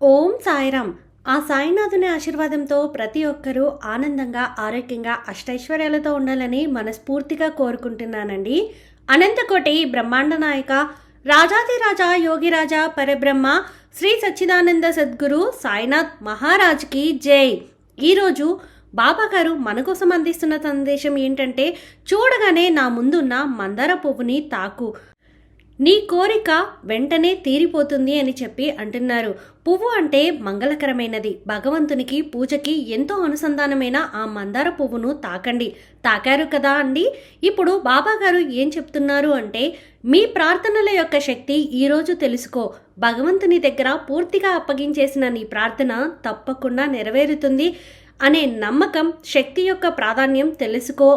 ఓం సాయిరామ్. ఆ సాయినాథుని ఆశీర్వాదంతో ప్రతి ఒక్కరూ ఆనందంగా ఆరోగ్యంగా అష్టైశ్వర్యాలతో ఉండాలని మనస్ఫూర్తిగా కోరుకుంటున్నానండి. అనంతకోటి బ్రహ్మాండ నాయక రాజాదిరాజా యోగిరాజా పరబ్రహ్మ శ్రీ సచ్చిదానంద సద్గురు సాయినాథ్ మహారాజ్కి జై. ఈరోజు బాబా గారు మన కోసం అందిస్తున్న సందేశం ఏంటంటే చూడగానే నా ముందున్న మందార పువ్వుని తాకు. నీ కోరిక వెంటనే తీరిపోతుంది అని చెప్పి అంటున్నారు. పువ్వు అంటే మంగళకరమైనది. భగవంతునికి పూజకి ఎంతో అనుసంధానమైన ఆ మందార పువ్వును తాకండి. తాకారు కదా అండి? ఇప్పుడు బాబా గారు ఏం చెప్తున్నారు అంటే మీ ప్రార్థనల యొక్క శక్తి ఈరోజు తెలుసుకో. భగవంతుని దగ్గర పూర్తిగా అప్పగించేసిన నీ ప్రార్థన తప్పకుండా నెరవేరుతుంది అనే నమ్మకం శక్తి యొక్క ప్రాధాన్యం తెలుసుకో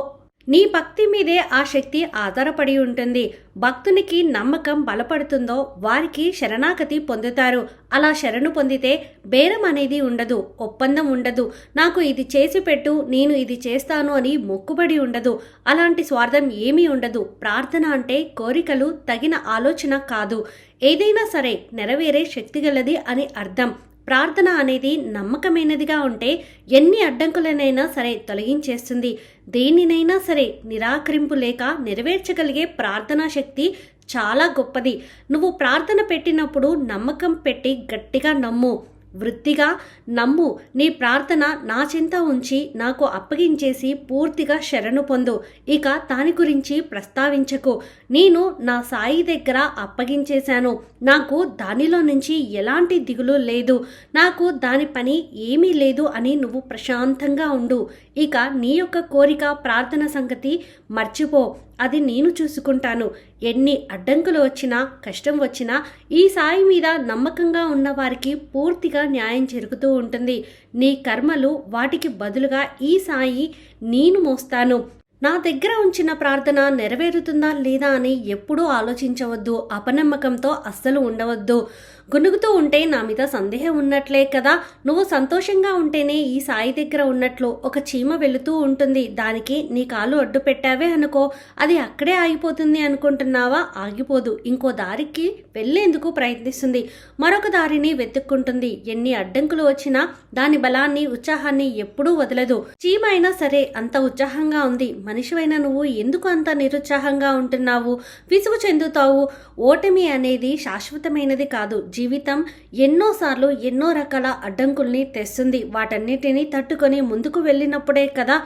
నీ భక్తి మీదే ఆ శక్తి ఆధారపడి ఉంటుంది. భక్తునికి నమ్మకం బలపడుతుందో వారికి శరణాగతి పొందుతారు. అలా శరణు పొందితే బేరం అనేది ఉండదు ఒప్పందం ఉండదు. నాకు ఇది చేసి పెట్టు నేను ఇది చేస్తాను అని మొక్కుబడి ఉండదు. అలాంటి స్వార్థం ఏమీ ఉండదు. ప్రార్థన అంటే కోరికలు తగిన ఆలోచన కాదు. ఏదైనా సరే నెరవేరే శక్తి గలది అని అర్థం. ప్రార్థన అనేది నమ్మకమైనదిగా ఉంటే ఎన్ని అడ్డంకులనైనా సరే తొలగించేస్తుంది. దేనినైనా సరే నిరాకరింపు లేక నెరవేర్చగలిగే ప్రార్థనా శక్తి చాలా గొప్పది. నువ్వు ప్రార్థన పెట్టినప్పుడు నమ్మకం పెట్టి గట్టిగా నమ్ము. వృత్తిగా నమ్ము నీ ప్రార్థన నా చింత ఉంచి నాకు అప్పగించేసి పూర్తిగా శరణు పొందు. ఇక దాని గురించి ప్రస్తావించకు. నేను నా సాయి దగ్గర అప్పగించేశాను. నాకు దానిలో నుంచి ఎలాంటి దిగులు లేదు. నాకు దాని పని ఏమీ లేదు అని నువ్వు ప్రశాంతంగా ఉండు. ఇక నీ యొక్క కోరిక ప్రార్థన సంగతి మర్చిపో. అది నేను చూసుకుంటాను. ఎన్ని అడ్డంకులు వచ్చినా కష్టం వచ్చినా ఈ సాయి మీద నమ్మకంగా ఉన్న వారికి పూర్తిగా న్యాయం జరుగుతూ ఉంటుంది. నీ కర్మలు వాటికి బదులుగా ఈ సాయి నేను మోస్తాను. నా దగ్గర ఉంచిన ప్రార్థన నెరవేరుతుందా లేదా అని ఎప్పుడూ ఆలోచించవద్దు. అపనమ్మకంతో అస్సలు ఉండవద్దు. గునుగుతూ ఉంటే నా మీద సందేహం ఉన్నట్లే కదా. నువ్వు సంతోషంగా ఉంటేనే ఈ సాయి దగ్గర ఉన్నట్లు ఒక చీమ వెళుతూ ఉంటుంది. దానికి నీ కాలు అడ్డు పెట్టావే అనుకో. అది అక్కడే ఆగిపోతుంది అనుకుంటున్నావా? ఆగిపోదు. ఇంకో దారికి వెళ్ళేందుకు ప్రయత్నిస్తుంది. మరొక దారిని వెతుక్కుంటుంది. ఎన్ని అడ్డంకులు వచ్చినా దాని బలాన్ని ఉత్సాహాన్ని ఎప్పుడూ వదలదు. చీమ అయినా సరే అంత ఉత్సాహంగా ఉంది. మనిషివైన నువ్వు ఎందుకు అంత నిరుత్సాహంగా ఉంటున్నావు? విసుగు చెందుతావు. ఓటమి అనేది శాశ్వతమైనది కాదు. జీవితం ఎన్నోసార్లు ఎన్నో రకాల అడ్డంకుల్ని తెస్తుంది. వాటన్నిటిని తట్టుకొని ముందుకు వెళ్ళినప్పుడే కదా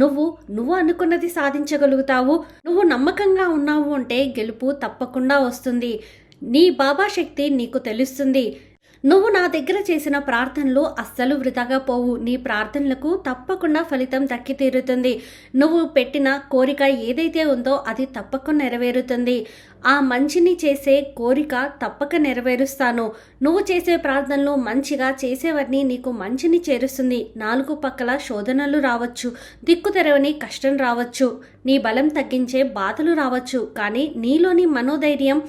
నువ్వు నువ్వు అనుకున్నది సాధించగలుగుతావు. నువ్వు నమ్మకంగా ఉన్నావు అంటే గెలుపు తప్పకుండా వస్తుంది. నీ బాబా శక్తి నీకు తెలుస్తుంది. నువ్వు నా దగ్గర చేసిన ప్రార్థనలు అస్సలు వృధాగా పోవు. నీ ప్రార్థనలకు తప్పకుండా ఫలితం దక్కి తీరుతుంది నువ్వు పెట్టిన కోరిక ఏదైతే ఉందో అది తప్పకుండా నెరవేరుతుంది. ఆ మంచిని చేసే కోరిక తప్పక నెరవేరుస్తాను. నువ్వు చేసే ప్రార్థనలు మంచిగా చేసేవారిని నీకు మంచిని చేరుస్తుంది. నాలుగు పక్కల శోధనలు రావచ్చు. దిక్కు తెరవని కష్టం రావచ్చు. నీ బలం తగ్గించే బాధలు రావచ్చు. కానీ నీలోని మనోధైర్యం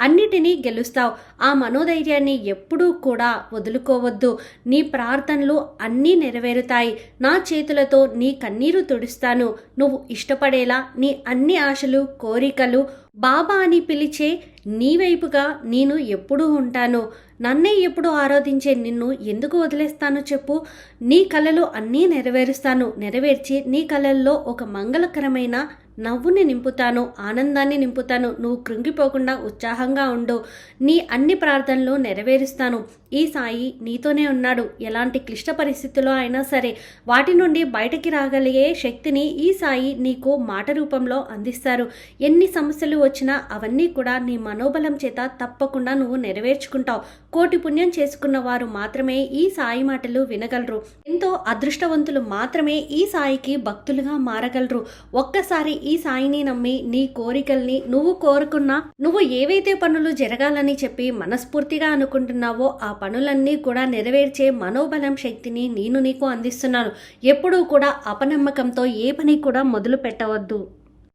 అన్నిటినీ గెలుస్తావు. ఆ మనోధైర్యాన్ని ఎప్పుడూ కూడా వదులుకోవద్దు. నీ ప్రార్థనలు అన్నీ నెరవేరుతాయి. నా చేతులతో నీ కన్నీరు తుడుస్తాను. నువ్వు ఇష్టపడేలా నీ అన్ని ఆశలు కోరికలు బాబా అని పిలిచే నీ వైపుగా నేను ఎప్పుడూ ఉంటాను. నన్నే ఎప్పుడు ఆరాధించే నిన్ను ఎందుకు వదిలేస్తాను చెప్పు. నీ కళలు అన్నీ నెరవేరుస్తాను. నెరవేర్చి నీ కళల్లో ఒక మంగళకరమైన నవ్వుని నింపుతాను ఆనందాన్ని నింపుతాను నువ్వు కృంగిపోకుండా ఉత్సాహంగా ఉండు. నీ అన్ని ప్రార్థనలు నెరవేరుస్తాను. ఈ సాయి నీతోనే ఉన్నాడు. ఎలాంటి క్లిష్ట పరిస్థితుల్లో అయినా సరే వాటి నుండి బయటకి రాగలిగే శక్తిని ఈ సాయి నీకు మాట రూపంలో అందిస్తారు. ఎన్ని సమస్యలు వచ్చినా అవన్నీ కూడా నీ మనోబలం చేత తప్పకుండా నువ్వు నెరవేర్చుకుంటావు. కోటి పుణ్యం చేసుకున్న వారు మాత్రమే ఈ సాయి మాటలు వినగలరు. ఎంతో అదృష్టవంతులు మాత్రమే ఈ సాయికి భక్తులుగా మారగలరు. ఒక్కసారి ఈ ఈ సాయిని నమ్మి నీ కోరికల్ని నువ్వు కోరుకున్నా నువ్వు ఏవైతే పనులు జరగాలని చెప్పి మనస్ఫూర్తిగా అనుకుంటున్నావో ఆ పనులన్నీ కూడా నెరవేర్చే మనోబలం శక్తిని నేను నీకు అందిస్తున్నాను. ఎప్పుడూ కూడా అపనమ్మకంతో ఏ పని కూడా మొదలు పెట్టవద్దు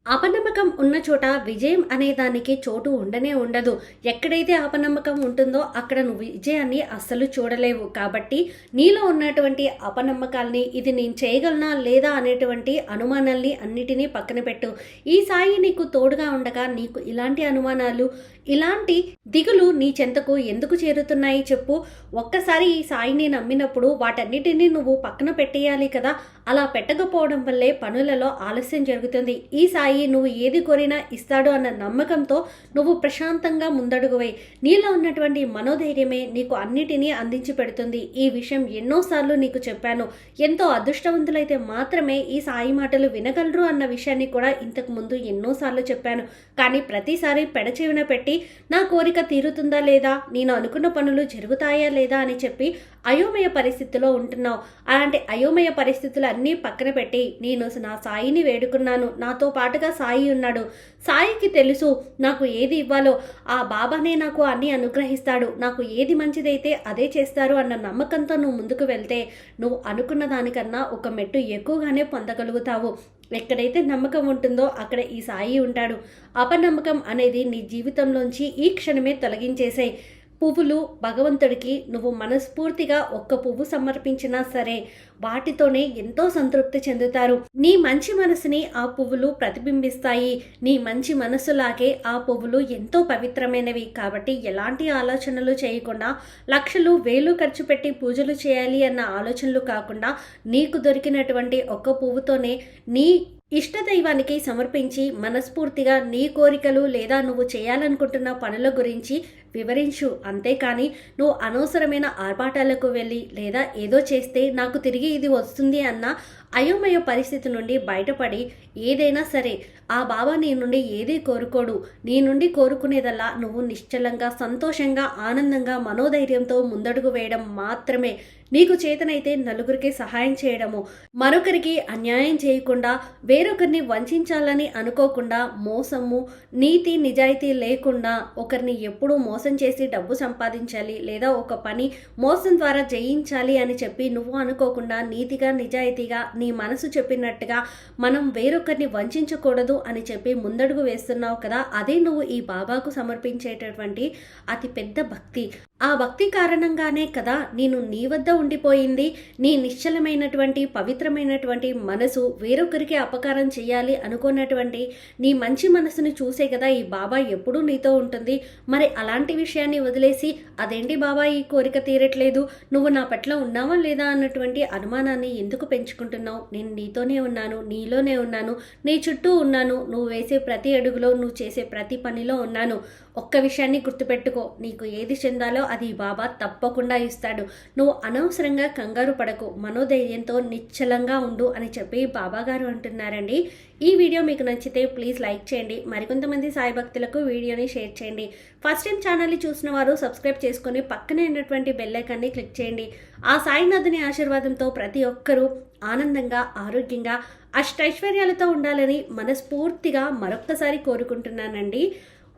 అపనమ్మకం ఉన్న చోట విజయం అనే దానికి చోటు ఉండనే ఉండదు. ఎక్కడైతే అపనమ్మకం ఉంటుందో అక్కడ నువ్వు విజయాన్ని అస్సలు చూడలేవు. కాబట్టి నీలో ఉన్నటువంటి అపనమ్మకాల్ని ఇది నేను చేయగలనా లేదా అనేటువంటి అనుమానాల్ని అన్నిటినీ పక్కన పెట్టు. ఈ సాయి నీకు తోడుగా ఉండగా నీకు ఇలాంటి అనుమానాలు ఇలాంటి దిగులు నీ చెంతకు ఎందుకు చేరుతున్నాయి చెప్పు. ఒక్కసారి ఈ సాయిని నమ్మినప్పుడు వాటన్నిటినీ నువ్వు పక్కన పెట్టేయాలి కదా. అలా పెట్టకపోవడం వల్లే పనులలో ఆలస్యం జరుగుతుంది. ఈ సాయి నువ్వు ఏది కోరినా ఇస్తాడు అన్న నమ్మకంతో నువ్వు ప్రశాంతంగా ముందడుగువై. నీలో ఉన్నటువంటి మనోధైర్యమే నీకు అన్నిటినీ అందించి పెడుతుంది. ఈ విషయం ఎన్నోసార్లు నీకు చెప్పాను. ఎంతో అదృష్టవంతులైతే మాత్రమే ఈ సాయి మాటలు వినగలరు అన్న విషయాన్ని కూడా ఇంతకు ముందు ఎన్నోసార్లు చెప్పాను. కానీ ప్రతిసారి పెడచెవిన పెట్టి నా కోరిక తీరుతుందా లేదా? నేను అనుకున్న పనులు జరుగుతాయా లేదా అని చెప్పి అయోమయ పరిస్థితిలో ఉంటున్నావు. అలాంటి అయోమయ పరిస్థితులు అన్నీ పక్కన పెట్టి నేను నా సాయిని వేడుకున్నాను. నాతో పాటుగా సాయి ఉన్నాడు. సాయికి తెలుసు నాకు ఏది ఇవ్వాలో. ఆ బాబానే నాకు అన్నీ అనుగ్రహిస్తాడు. నాకు ఏది మంచిదైతే అదే చేస్తారు అన్న నమ్మకంతో నువ్వు ముందుకు వెళ్తే నువ్వు అనుకున్న దానికన్నా ఒక మెట్టు ఎక్కువగానే పొందగలుగుతావు. ఎక్కడైతే నమ్మకం ఉంటుందో అక్కడ ఈ సాయి ఉంటాడు. అపనమ్మకం అనేది నీ జీవితంలోంచి ఈ క్షణమే తొలగించేసాయి. పువ్వులు భగవంతుడికి నువ్వు మనస్ఫూర్తిగా ఒక్క పువ్వు సమర్పించినా సరే వాటితోనే ఎంతో సంతృప్తి చెందుతారు. నీ మంచి మనసుని ఆ పువ్వులు ప్రతిబింబిస్తాయి. నీ మంచి మనసులాగే ఆ పువ్వులు ఎంతో పవిత్రమైనవి. కాబట్టి ఎలాంటి ఆలోచనలు చేయకుండా లక్షలు వేలు ఖర్చు పెట్టి పూజలు చేయాలి అన్న ఆలోచనలు కాకుండా నీకు దొరికినటువంటి ఒక్క పువ్వుతోనే నీ ఇష్టదైవానికి సమర్పించి మనస్ఫూర్తిగా నీ కోరికలు లేదా నువ్వు చేయాలనుకుంటున్న పనుల గురించి వివరించు. అంతేకాని నువ్వు అనవసరమైన ఆర్భాటాలకు వెళ్ళి లేదా ఏదో చేస్తే నాకు తిరిగి ఇది వస్తుంది అన్న అయోమయ పరిస్థితి నుండి బయటపడి ఏదైనా సరే ఆ బాబా నీ నుండి ఏదీ కోరుకోడు. నీ నుండి కోరుకునేదల్లా నువ్వు నిశ్చలంగా సంతోషంగా ఆనందంగా మనోధైర్యంతో ముందడుగు వేయడం మాత్రమే. నీకు చేతనైతే నలుగురికి సహాయం చేయడము. మరొకరికి అన్యాయం చేయకుండా వేరొకరిని వంచాలని అనుకోకుండా మోసము నీతి నిజాయితీ లేకుండా ఒకరిని ఎప్పుడూ మోసం చేసి డబ్బు సంపాదించాలి లేదా ఒక పని మోసం ద్వారా జయించాలి అని చెప్పి నువ్వు అనుకోకుండా నీతిగా నిజాయితీగా నీ నీ మనసు చెప్పినట్టుగా మనం వేరొకరిని వంచకూడదు అని చెప్పి ముందడుగు వేస్తున్నావు కదా అదే నువ్వు ఈ బాబాకు సమర్పించేటటువంటి అతి పెద్ద భక్తి. ఆ భక్తి కారణంగానే కదా నేను నీ వద్ద ఉండిపోయింది. నీ నిశ్చలమైనటువంటి పవిత్రమైనటువంటి మనసు వేరొకరికి అపకారం చేయాలి అనుకున్నటువంటి నీ మంచి మనసుని చూసే కదా ఈ బాబా ఎప్పుడూ నీతో ఉంటుంది. మరి అలాంటి విషయాన్ని వదిలేసి అదేంటి బాబా ఈ కోరిక తీరట్లేదు? నువ్వు నా పట్ల ఉన్నావా లేదా అన్నటువంటి అనుమానాన్ని ఎందుకు పెంచుకుంటున్నావు? నేను నీతోనే ఉన్నాను నీలోనే ఉన్నాను నీ చుట్టూ ఉన్నాను. నువ్వు వేసే ప్రతి అడుగులో నువ్వు చేసే ప్రతి పనిలో ఉన్నాను. ఒక్క విషయాన్ని గుర్తుపెట్టుకో. నీకు ఏది చెందాలో అది బాబా తప్పకుండా ఇస్తాడు. నువ్వు అనవసరంగా కంగారు పడకు. మనోధైర్యంతో నిశ్చలంగా ఉండు అని చెప్పి బాబా గారు అంటున్నారండి. ఈ వీడియో మీకు నచ్చితే ప్లీజ్ లైక్ చేయండి. మరికొంతమంది సాయి భక్తులకు వీడియోని షేర్ చేయండి. ఫస్ట్ టైం ఛానల్ని చూసిన వారు సబ్స్క్రైబ్ చేసుకొని పక్కనే ఉన్నటువంటి బెల్లైకాన్ని క్లిక్ చేయండి. ఆ సాయినాథుని ఆశీర్వాదంతో ప్రతి ఒక్కరూ ఆనందంగా ఆరోగ్యంగా అష్టైశ్వర్యాలతో ఉండాలని మనస్ఫూర్తిగా మరొక్కసారి కోరుకుంటున్నానండి.